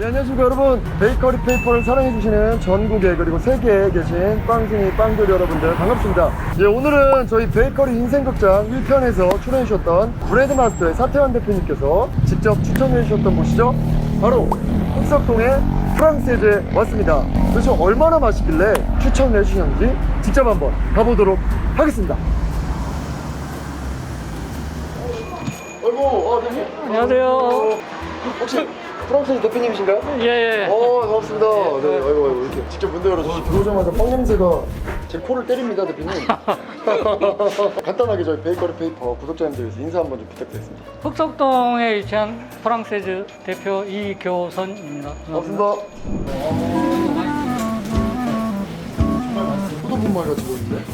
네, 안녕하십니까 여러분. 베이커리 페이퍼를 사랑해주시는 전국에 그리고 세계에 계신 빵순이 빵들 여러분들 반갑습니다. 예, 오늘은 저희 베이커리 인생극장 1편에서 출연해주셨던 브레드마스터의 사태환 대표님께서 직접 추천해주셨던 곳이죠? 바로 흑석동의 프랑세즈에 왔습니다. 도대체 얼마나 맛있길래 추천을 해주셨는지 직접 한번 가보도록 하겠습니다. 아이고 아, 네. 안녕하세요. 혹시 프랑세즈 대표님이신가요? 예, 예. 어, 반갑습니다. 네, 아이고, 아이고, 이렇게 직접 문 열어줘서 들어오자마자 빵 냄새가 제 코를 때립니다, 대표님. 간단하게 저희 베이커리 페이퍼 구독자님들 위해서 인사 한번 좀 부탁드리겠습니다. 흑석동에 위치한 프랑세즈 대표 이교선입니다. 반갑습니다. 정말 맛있어요. 포도분말 가지고 있는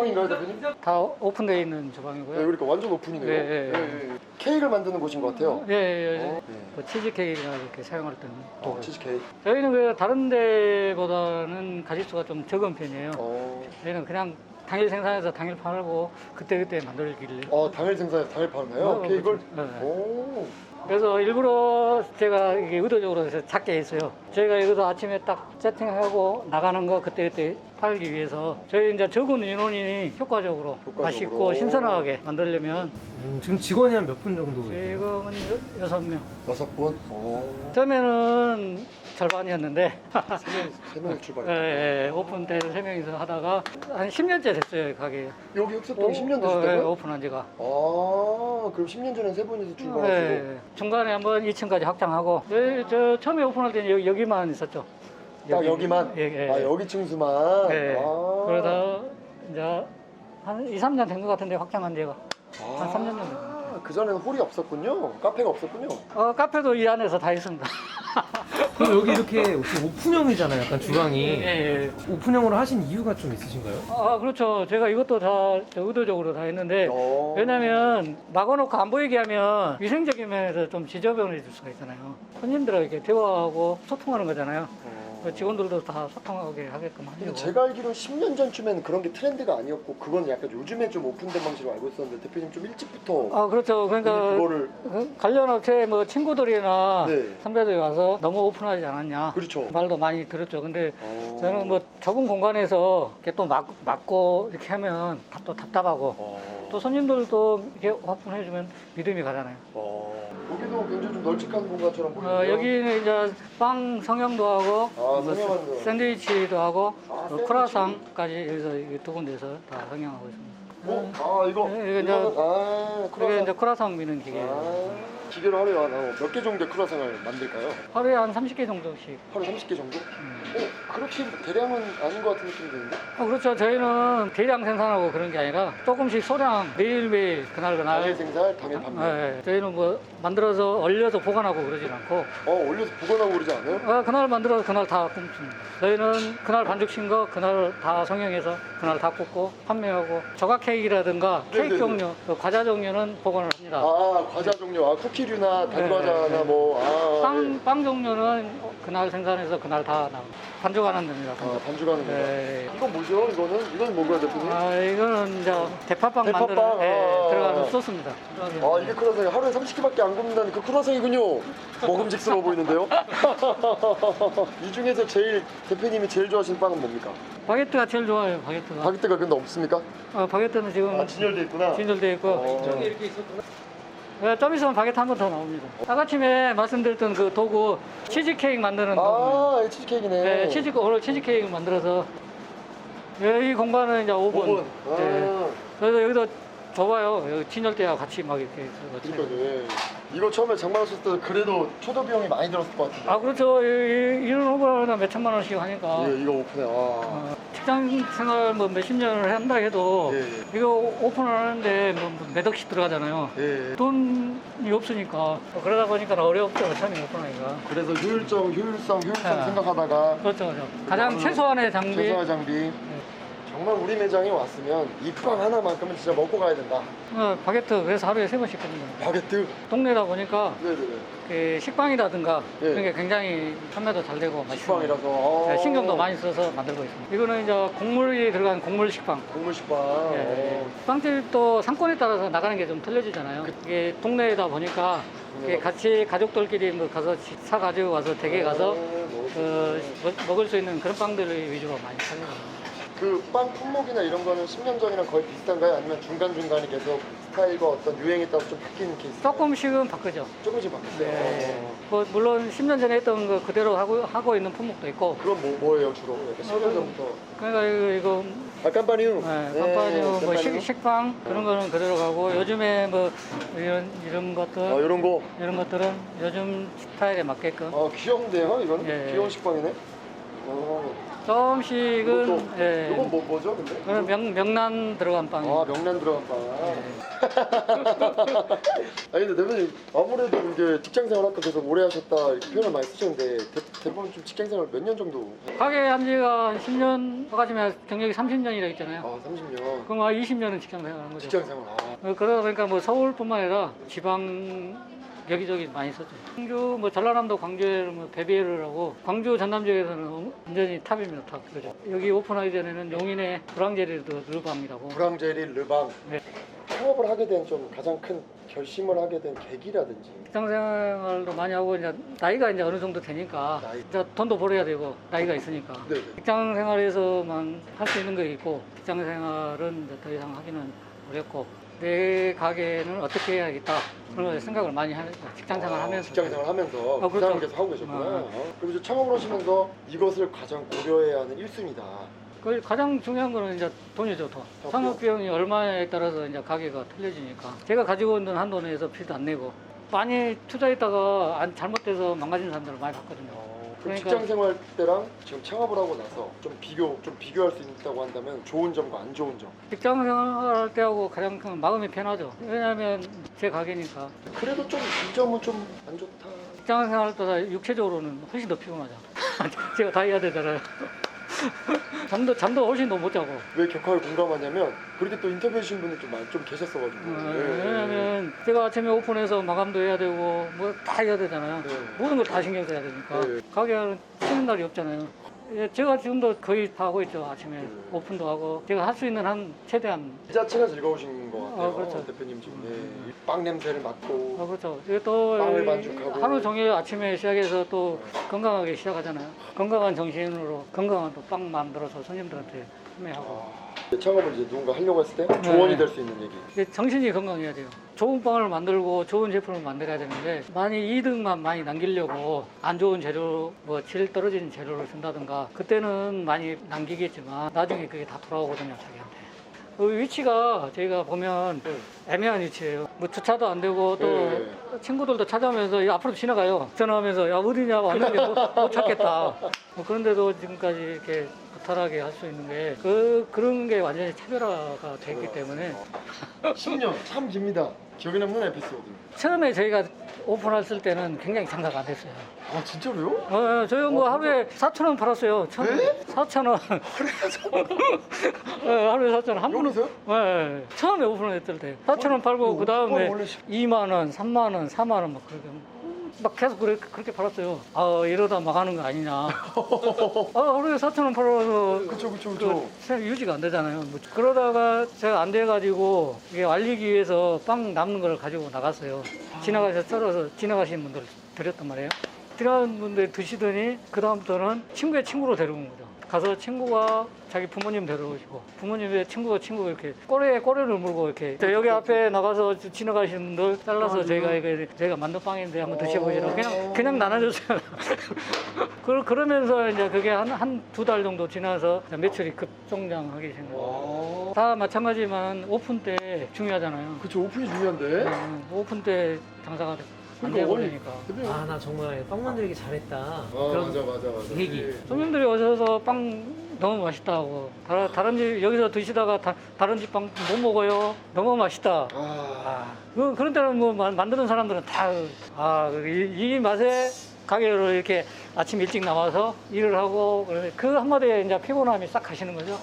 주방인가요, 대표님? 다 오픈되어 있는 네, 주방이고요. 그러니까 완전 오픈이네요. 네, 네. 예, 예. 케이크를 만드는 곳인 것 같아요. 예, 예, 예. 어, 네. 뭐 치즈케이크나 이렇게 사용할 때는 어, 또 치즈 케이크. 저희는 그 다른 데보다는 가짓수가 좀 적은 편이에요. 어, 저희는 그냥 당일 생산해서 당일 팔고 그때그때 만들길래 어 당일 생산에 당일 파나요? 어, 케이크를? 그렇죠. 네. 오, 그래서 일부러 제가 이게 의도적으로 해서 작게 했어요. 저희가 여기서 아침에 딱 세팅하고 나가는 거 그때그때 팔기 위해서 저희 이제 적은 인원이 효과적으로, 효과적으로. 맛있고 신선하게 만들려면 음, 지금 직원이 한 몇 분 정도? 지금은 여- 여섯 명. 여섯 분. 오, 처음에는 절반이었는데 세 명, 명이 출발. 예, 예, 오픈 때세 명이서 하다가 한 10년째 됐어요 가게. 여기 흑석동이 10년 어, 예, 되셨다고요? 오픈한 지가. 아, 그럼 10년 전에 세 분이서 출발하시고. 예, 중간에 한번 2층까지 확장하고 저, 저 처음에 오픈할 때는 여기, 여기만 있었죠. 딱 여기만. 예, 예. 아 여기 층수만. 예. 아. 그러다 이제 한 2, 3년 된 것 같은데 확장한 지가 한 3년 정도. 아, 그 전에는 홀이 없었군요. 카페가 없었군요. 어, 카페도 이 안에서 다 있습니다. 그럼 여기 이렇게 혹시 오픈형이잖아요, 약간 주방이. 예, 예. 오픈형으로 하신 이유가 좀 있으신가요? 아, 그렇죠. 제가 이것도 다 의도적으로 다 했는데 어. 왜냐면 막아놓고 안 보이게 하면 위생적인 면에서 좀 지저분해질 수가 있잖아요. 손님들하고 이렇게 대화하고 소통하는 거잖아요. 어. 그 직원들도 다 소통하게 하게끔 하려고. 제가 알기로 10년 전쯤에는 그런 게 트렌드가 아니었고 그건 약간 요즘에 좀 오픈된 방식으로 알고 있었는데 대표님 좀 일찍부터 아, 그렇죠. 그러니까 그거를 그 관련 업체 뭐 친구들이나 네. 선배들이 와서 너무 오픈하지 않았냐 그렇죠. 말도 많이 들었죠. 근데 어. 저는 뭐 좁은 공간에서 이렇게 또 막, 막고 이렇게 하면 다- 또 답답하고 어. 또 손님들도 이렇게 오픈해주면 믿음이 가잖아요. 어. 여기도 굉장히 좀 널찍한 공간처럼 보이는데요. 어, 여기는 이제 빵 성형도 하고 아, 뭐 성형하는 거. 샌드위치도 하고 아, 어, 샌드위치. 크라상까지 여기서 이두 군데서 다 성형하고 있습니다. 어? 아 이거 네, 이거 이거는 이제- 아 이게 크라상 이제 크라상 미는 기계. 아 기계로 하루에 몇 개 정도의 크라상을 만들까요? 하루에 한 30개 정도씩. 하루 30개 정도? 음. 어 그렇게 대량은 아닌 것 같은 느낌이 드는데? 어, 그렇죠. 저희는 대량 생산하고 그런 게 아니라 조금씩 소량 매일매일 그날 그날. 당일 생산, 당일 판매. 예, 저희는 뭐 만들어서 얼려서 보관하고 그러진 않고 어 올려서 보관하고 그러지 않아요? 아, 그날 만들어서 그날 다 굽습니다. 저희는 그날 반죽신 거 그날 다 성형해서 그날 다 굽고 판매하고 조각 케이크라든가 케이크 네네네. 종류, 또 과자 종류는 보관을 합니다. 아 과자 종류, 아 쿠키 류나 단과자나 네, 네. 뭐 아, 빵, 빵 종류는 그날 생산해서 그날 다 나옵니다. 반죽하는 됩니다. 아 반죽하는 거. 네. 이건 뭐죠? 이거는 이건 뭔가요, 대표님? 아, 아, 이거는 이제 대파빵, 대파빵, 만드는 예, 아. 들어가는 소스입니다. 아, 이게 크라상이 하루에 30개밖에 안 굽는다는 그 크라상이군요. 먹음직스러워 보이는데요? 이 중에서 제일 대표님이 제일 좋아하시는 빵은 뭡니까? 바게트가 제일 좋아요. 바게트가. 바게트가 근데 없습니까? 아, 바게트는 지금 아 진열돼 있구나. 진열되어 있고 어. 네, 좀 있으면 바게트 한 번 더 나옵니다. 아까침에 말씀드렸던 그 도구 치즈 케이크 만드는 도구. 아, 이 치즈케이크네. 네, 치즈 오늘 치즈 케이크 만들어서 네, 이 공간은 이제 5분. 오븐. 아, 네. 그래서 여기도 좁아요. 여기 진열대와 같이 막 이렇게. 그러니까 네. 이거 처음에 장만하셨을 때 그래도 초도 비용이 많이 들었을 것 같은데. 아 그렇죠. 이- 이- 이런 오버는 몇 천만 원씩 하니까. 예, 이거 오픈해. 아. 어, 직장 생활 뭐 몇십 년을 한다 해도 예, 예. 이거 오픈하는데 뭐몇 억씩 들어가잖아요. 예. 돈이 없으니까 뭐 그러다 보니까 어렵죠 처음에 오픈하기가 그래서 효율적, 효율성, 효율성 아. 생각하다가 그렇죠, 그렇죠. 가장 최소한의 장비 최소화 장비. 정말 우리 매장에 왔으면 이 빵 하나만큼은 진짜 먹고 가야 된다. 어, 바게트 그래서 하루에 세 번씩 거든요 바게트. 동네다 보니까 네네네. 그 식빵이라든가 예. 그런 게 굉장히 판매도 잘 되고 맛있어요. 식빵이라서. 어. 네, 신경도 많이 써서 만들고 있습니다. 이거는 이제 곡물이 들어간 곡물 식빵. 국물 식빵. 예, 예. 어. 빵집도 상권에 따라서 나가는 게 좀 틀려지잖아요. 이게 동네다 보니까 이게 같이 가족들끼리 뭐 가서 사 가지고 와서 댁에 가서 어, 그 먹- 먹을 수 있는 그런 빵들을 위주로 많이 팔려요. 그 빵 품목이나 이런 거는 10년 전이랑 거의 비슷한가요? 아니면 중간중간에 계속 스타일과 어떤 유행에 따라 좀 바뀌는 케이스? 조금씩은 바꾸죠. 조금씩 바뀌었어요. 네. 어. 뭐 물론 10년 전에 했던 거 그대로 하고 하고 있는 품목도 있고. 그럼 뭐, 뭐예요 주로? 약간 10년 전부터. 그러니까 이거, 이거 아 깜빠니우. 네, 깜빠니우, 뭐 깜빠니우. 식, 식빵 그런 거는 그대로 가고 요즘에 뭐 이런 이런 것들 어 이런 거. 이런 것들은 요즘 스타일에 맞게끔 아 귀여운데요 이거는? 예. 귀여운 식빵이네. 어. 이것도 예. 이건 뭐 뭐죠 근데? 그건 명, 명란 들어간 빵이 아 명란 들어간 빵. 네. 아니 근데 대표님 아무래도 이게 직장생활 아까 계속 오래 하셨다 이렇게 표현을 많이 쓰셨는데 대, 대부분 좀 직장생활 몇 년 정도? 가게 한 지가 한 10년 까지면 경력이 30년이라 했잖아요 아 30년. 그럼 한 20년은 직장 생활 하는 거죠 직장생활. 아. 어, 그러다 보니까 뭐 서울뿐만 아니라 지방 여기저기 많이 썼죠. 광주 뭐 전라남도 광주에 뭐 베비에를 하고 광주 전남 지역에서는 완전히 탑입니다 탑. 그죠. 여기 오픈하기 전에는 용인의 브랑제리도 르방이라고. 브랑제리 르방. 네. 창업을 하게 된 좀 가장 큰 결심을 하게 된 계기라든지. 직장 생활도 많이 하고 이제 나이가 이제 어느 정도 되니까 나이. 이제 돈도 벌어야 되고 나이가 있으니까 네네. 직장 생활에서만 할 수 있는 게 있고 직장 생활은 이제 더 이상 하기는 어렵고 내 가게는 어떻게 해야겠다 그런 걸 생각을 많이 하는 거예요. 직장 생활 하면서 직장 생활 하면서 아, 그 그렇죠. 계속 하고 계셨구나. 아. 어. 그리고 이제 창업을 하시면서 이것을 가장 고려해야 하는 1순위다. 그 가장 중요한 거는 이제 돈이죠 돈. 돈. 창업 비용이 얼마에 따라서 이제 가게가 틀려지니까 제가 가지고 있는 한도 내에서 피도 안 내고 많이 투자했다가 안 잘못돼서 망가진 사람들을 많이 봤거든요. 그러니까- 직장 생활 때랑 지금 창업을 하고 나서 좀 비교, 좀 비교할 수 있다고 한다면 좋은 점과 안 좋은 점. 직장 생활할 때하고 가장 큰 마음이 편하죠. 왜냐하면 제 가게니까. 그래도 좀 이 점은 좀 안 좋다. 직장 생활보다 육체적으로는 훨씬 더 피곤하죠. 제가 다 해야 되잖아요. 잠도 잠도 훨씬 더 못 자고. 왜 격하게 공감하냐면 그렇게 또 인터뷰해 주신 분이 좀, 많이- 좀 계셨어가지고. 어, 네. 왜냐면 제가 아침에 오픈해서 마감도 해야 되고 뭐 다 해야 되잖아요. 네. 모든 걸 다 신경 써야 되니까 네. 가게는 쉬는 날이 없잖아요. 예, 제가 지금도 거의 다 하고 있죠. 아침에 네. 오픈도 하고 제가 할 수 있는 한 최대한 이 자체가 즐거우신 것 같아요. 어, 그렇죠. 대표님 지금 네. 빵 냄새를 맡고. 어, 그렇죠. 이게 또 빵을 이- 반죽하고. 하루 종일 아침에 시작해서 또 건강하게 시작하잖아요. 건강한 정신으로 건강한 또 빵 만들어서 손님들한테 판매하고. 네, 창업을 이제 누군가 하려고 했을 때 조언이 네. 될 수 있는 얘기. 이게 정신이 건강해야 돼요. 좋은 빵을 만들고 좋은 제품을 만들어야 되는데 많이 이득만 많이 남기려고 안 좋은 재료, 뭐 질 떨어지는 재료를 쓴다든가 그때는 많이 남기겠지만 나중에 그게 다 돌아오거든요 자기한테. 그 위치가 저희가 보면 애매한 위치예요. 뭐 주차도 안 되고 또 네. 친구들도 찾아오면서 야, 앞으로 지나가요. 전화하면서 야 어디냐 왔는데 못, 못 찾겠다. 뭐 그런데도 지금까지 이렇게 무탈하게 할 수 있는 게 그 그런 게 완전히 차별화가 됐기 때문에 10년 참 깁니다. 기억에 남는 에피소드. 처음에 저희가 오픈했을 때는 굉장히 장사가 안 됐어요. 아 진짜로요? 어, 저희 뭐 하루에 4천 원 팔았어요. 처음에 네? 4천 원. 네, 하루에 4천 원. 한 분. 여기서요? 네, 처음에 오픈했을 때 4천 원 팔고 어, 그 다음에 원래 시- 2만 원, 3만 원, 4만 원 막 그렇게 막 계속 그래, 그렇게 팔았어요. 아 이러다 망하는 거 아니냐. 아 하루에 4천 원 팔아서 그쵸 그쵸 그 그쵸. 생각 유지가 안 되잖아요. 뭐 그러다가 제가 안 돼가지고 이게 알리기 위해서 빵 남는 걸 가지고 나갔어요. 지나가서 썰어서 지나가시는 분들 드렸단 말이에요. 지나가는 분들 드시더니 그 다음부터는 친구의 친구로 데려온 거죠. 가서 친구가 자기 부모님 데려오시고 부모님의 친구가 친구 이렇게 꼬리에 꼬리를 물고 이렇게 저 여기 앞에 나가서 지나가시는 분들 잘라서 저희가 이게 저희가 만든 빵인데 한번 드셔보시라고 그냥 그냥 나눠줬어요. 그- 그러면서 이제 그게 한 한 두 달 정도 지나서 매출이 거예요. 아다 마찬가지만 오픈 때 중요하잖아요. 그쵸 오픈이 중요한데. 음, 오픈 때 장사가 안그 되고 원래-. 아 나 정말 빵 만들기 잘했다. 아 그런 맞아 맞아 맞아. 예. 손님들이 오셔서 빵 너무 맛있다고 다른, 다른 집 여기서 드시다가 다, 다른 집 빵 못 먹어요 너무 맛있다 아 아, 그, 그런 때는 뭐 만- 만드는 사람들은 다아이 이 맛에 가게로 이렇게 아침 일찍 나와서 일을 하고 그러면 그 한마디에 이제 피곤함이 싹 가시는 거죠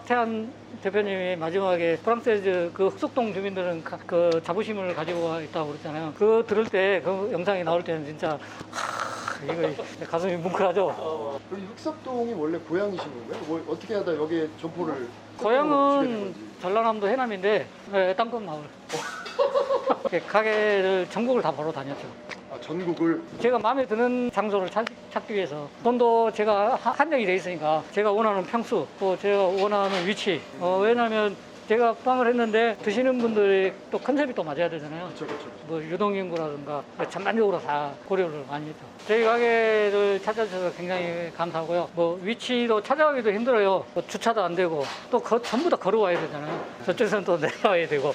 사퇴한 대표님이 마지막에 프랑스 그 흑석동 주민들은 가- 그 자부심을 가지고 있다고 그랬잖아요. 그거 들을 때 그 영상이 나올 때는 진짜 하, 이거 가슴이 뭉클하죠. 여기 흑석동이 원래 고향이신 건가요? 뭐 어떻게 하다 여기에 점포를 고향은. 전라남도 해남인데 네, 땅끝 마을. 이렇게 가게를 전국을 다 보러 다녔죠. 아, 전국을 제가 마음에 드는 장소를 찾, 기 위해서. 돈도 제가 하- 한정이 돼 있으니까 제가 원하는 평수 또 제가 원하는 위치. 어, 왜냐하면 제가 빵을 했는데 드시는 분들의 또 컨셉이 또 맞아야 되잖아요. 그렇죠 그렇죠. 뭐 유동인구라든가 전반적으로 다 고려를 많이 했죠. 저희 가게를 찾아주셔서 굉장히 감사하고요. 뭐 위치도 찾아가기도 힘들어요. 뭐 주차도 안 되고 또 거- 전부 다 걸어와야 되잖아요. 저쪽에서는 또 내려와야 되고.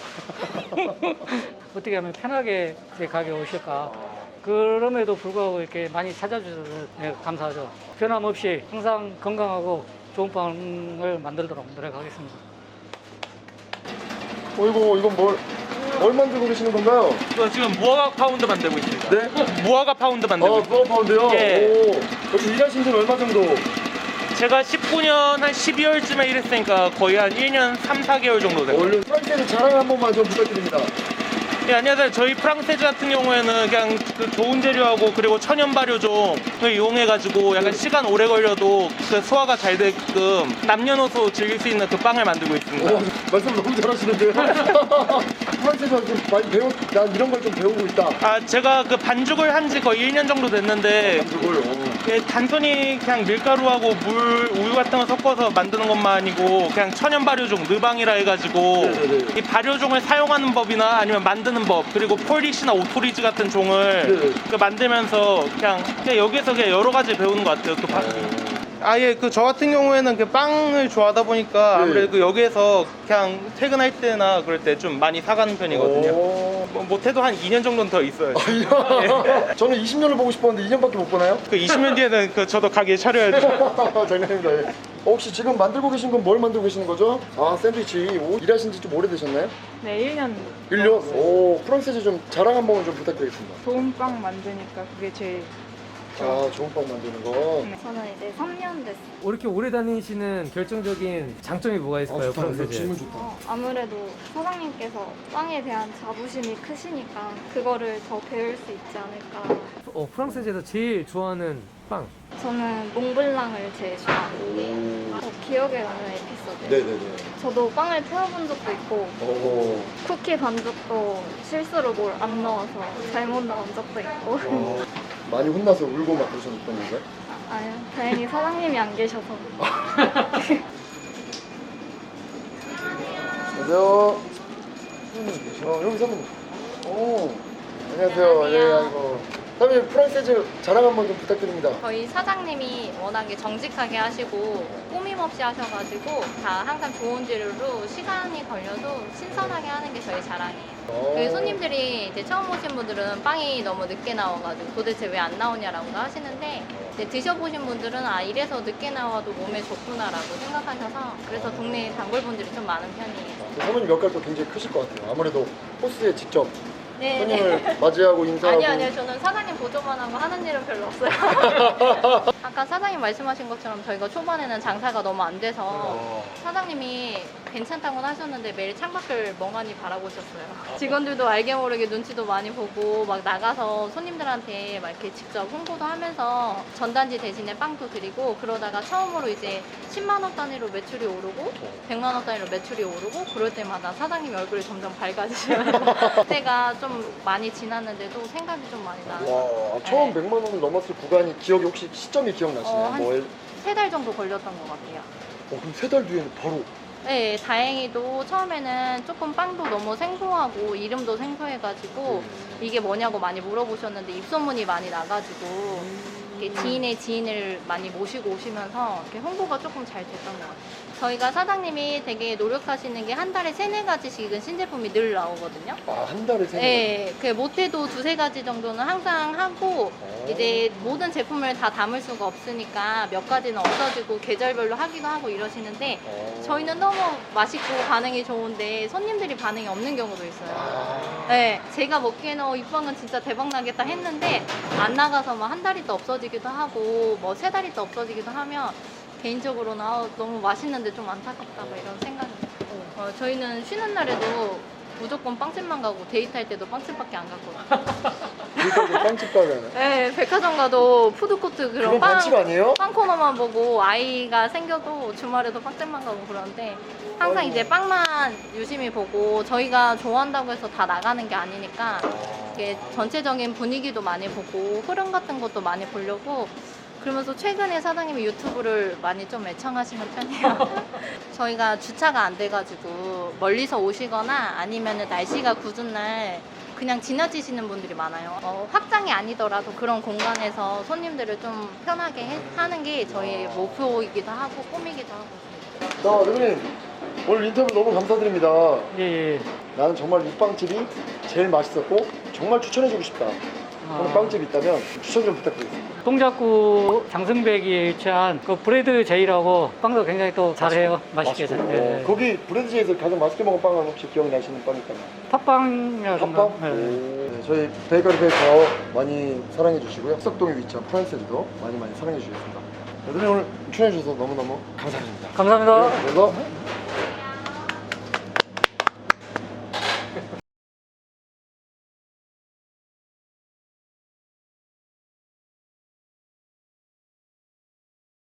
어떻게 하면 편하게 제 가게에 오실까 그럼에도 불구하고 이렇게 많이 찾아주셔서 네, 감사하죠. 변함없이 항상 건강하고 좋은 빵을 만들도록 노력하겠습니다. 어이구 이건 뭘, 뭘 만들고 계시는 건가요? 이거 지금 무화과 파운드 만들고 있습니다. 네? 무화과 파운드 만들고 아, 있습니다. 그거 파운드요? 예. 오, 여기 일하신 지는 얼마 정도? 제가 19년 한 12월쯤에 일했으니까 거의 한 1년 3, 4개월 정도 돼요. 얼른 프랑스에서 자랑 한 번만 좀 부탁드립니다. 예, 안녕하세요. 저희 프랑세즈 같은 경우에는 그냥 그 좋은 재료하고 그리고 천연 발효종을 이용해가지고 약간 시간 오래 걸려도 그 소화가 잘 되게끔 남녀노소 즐길 수 있는 그 빵을 만들고 있습니다. 오, 말씀 너무 잘하시는데요? 프랑스에서 좀 많이 배우, 난 이런 걸 좀 배우고 있다. 아, 제가 그 반죽을 한 지 거의 1년 정도 됐는데 그걸, 어. 예, 단순히 그냥 밀가루하고 물, 우유 같은 거 섞어서 만드는 것만 아니고 그냥 천연 발효종, 느방이라 해가지고 네네네. 이 발효종을 사용하는 법이나 아니면 만드는 법 그리고 폴리시나 오토리지 같은 종을 네. 그 만들면서 그냥, 그냥 여기서 그냥 여러 가지 배우는 것 같아요. 그 바- 아예 그 저 같은 경우에는 그 빵을 좋아하다 보니까 네. 아무래도 그 여기에서 그냥 퇴근할 때나 그럴 때 좀 많이 사가는 편이거든요. 오. 뭐 못해도 한 2년 정도는 더 있어요. 이야. 저는 20년을 보고 싶었는데 2년밖에 못 보나요? 그 20년 뒤에는 그 저도 가게 차려야 죠. 장난입니다. 예. 어, 혹시 지금 만들고 계신 건 뭘 만들고 계시는 거죠? 아, 샌드위치. 오, 일하신 지 좀 오래되셨나요? 네, 1년 1년? 오, 프랑스에서 좀 자랑 한번 좀 부탁드리겠습니다. 좋은 빵 만드니까 그게 제일 아, 좋은 빵 만드는 거. 저는 이제 3년 됐어요. 이렇게 오래 다니시는 결정적인 장점이 뭐가 아, 있을까요? 좋다. 이거 프랑스에? 질문 좋다. 어, 아무래도 사장님께서 빵에 대한 자부심이 크시니까 그거를 더 배울 수 있지 않을까. 어, 프랑스에서 제일 좋아하는 빵. 저는 몽블랑을 제일 좋아하는데 어, 기억에 남는 에피소드. 네네네. 저도 빵을 태워본 적도 있고 오. 쿠키 반죽도 실수로 뭘 안 넣어서 잘못 넣은 적도 있고. 어, 많이 혼나서 울고 막 그러셨던 건가요? 아유, 다행히 사장님이 안 계셔서. 안녕하세요. 어, 여기 사모님. 오. 안녕하세요. 예, 아이고. 사모님, 프랑스에서 자랑 한번 좀 부탁드립니다. 저희 사장님이 워낙에 정직하게 하시고 꾸밈없이 하셔가지고 다 항상 좋은 재료로 시간이 걸려도 신선하게 하는 게 저희 자랑이에요. 어. 그 손님들이 이제 처음 오신 분들은 빵이 너무 늦게 나와가지고 도대체 왜 안 나오냐라고 하시는데 이제 드셔보신 분들은 아 이래서 늦게 나와도 몸에 좋구나라고 생각하셔서 그래서 동네 단골분들이 좀 많은 편이에요. 사모님 역할도 굉장히 크실 것 같아요. 아무래도 코스에 직접 네. 손님을 맞이하고 인사하고. 아니요, 아니요. 저는 사장님 보조만 하고 하는 일은 별로 없어요. 아까 사장님 말씀하신 것처럼 저희가 초반에는 장사가 너무 안 돼서 어. 사장님이 괜찮다고는 하셨는데 매일 창밖을 멍하니 바라보셨어요. 직원들도 알게 모르게 눈치도 많이 보고 막 나가서 손님들한테 막 이렇게 직접 홍보도 하면서 전단지 대신에 빵도 드리고 그러다가 처음으로 이제 10만 원 단위로 매출이 오르고 100만 원 단위로 매출이 오르고 그럴 때마다 사장님 얼굴이 점점 밝아지시면서 그때가 좀 많이 지났는데도 생각이 좀 많이 나요. 와, 처음 네. 100만 원을 넘었을 구간이 기억이 혹시 시점이 기억나시나요? 어, 한- 뭐, 세달 정도 걸렸던 것 같아요. 어, 그럼 세 달 뒤에는 바로 네, 다행히도 처음에는 조금 빵도 너무 생소하고 이름도 생소해가지고 이게 뭐냐고 많이 물어보셨는데 입소문이 많이 나가지고 이렇게 지인의 지인을 많이 모시고 오시면서 이렇게 홍보가 조금 잘 됐던 것 같아요. 저희가 사장님이 되게 노력하시는 게 한 달에 세네 가지씩은 신제품이 늘 나오거든요. 아, 한 달에 세 달. 네, 그 못해도 두세 가지 정도는 항상 하고 어. 이제 모든 제품을 다 담을 수가 없으니까 몇 가지는 없어지고 계절별로 하기도 하고 이러시는데 어. 저희는 너무 맛있고 반응이 좋은데 손님들이 반응이 없는 경우도 있어요. 아, 네, 제가 먹기에는 어, 이 빵은 진짜 대박 나겠다 했는데 안 나가서 뭐 한달 있다 없어지기도 하고 뭐 세달 있다 없어지기도 하면 개인적으로는 아, 너무 맛있는데 좀 안타깝다 뭐 이런 생각이 들고 어, 저희는 쉬는 날에도 무조건 빵집만 가고 데이트할 때도 빵집밖에 안 갔거든요. 그러니까 빵집 가잖아요. 네, 백화점 가도 푸드코트 그런 그건 빵, 반칙 아니에요? 빵 코너만 보고 아이가 생겨도 주말에도 빵집만 가고 그러는데 항상. 이제 빵만 유심히 보고 저희가 좋아한다고 해서 다 나가는 게 아니니까 이게 전체적인 분위기도 많이 보고 흐름 같은 것도 많이 보려고 그러면서 최근에 사장님이 유튜브를 많이 좀 애청하시는 편이에요. 저희가 주차가 안 돼가지고 멀리서 오시거나 아니면 날씨가 굳은 날 그냥 지나치시는 분들이 많아요. 어, 확장이 아니더라도 그런 공간에서 손님들을 좀 편하게 해- 하는 게 저희의 목표이기도 하고 꿈이기도 하고. 자, 대표님 오늘 인터뷰 너무 감사드립니다. 예, 예. 나는 정말 이 빵집이 제일 맛있었고 정말 추천해주고 싶다. 그런 아. 빵집 있다면 추천 좀 부탁드리겠습니다. 동작구 장승배기에 위치한 그 브레드 제이라고 빵도 굉장히 또 잘해요. 맛있게 잘. 맛있고. 예. 어, 거기 브레드제에서 가장 맛있게 먹은 빵은 혹시 기억나시는 빵 있다면? 팥빵이라든가. 핫빵? 예. 네, 저희 베이커리 베이커 많이 사랑해 주시고요. 석동에 위치한 프란세즈도 많이 많이 사랑해 주시겠습니다. 대표님 오늘 출연해 주셔서 너무너무 감사드립니다. 감사합니다. 네, 그래서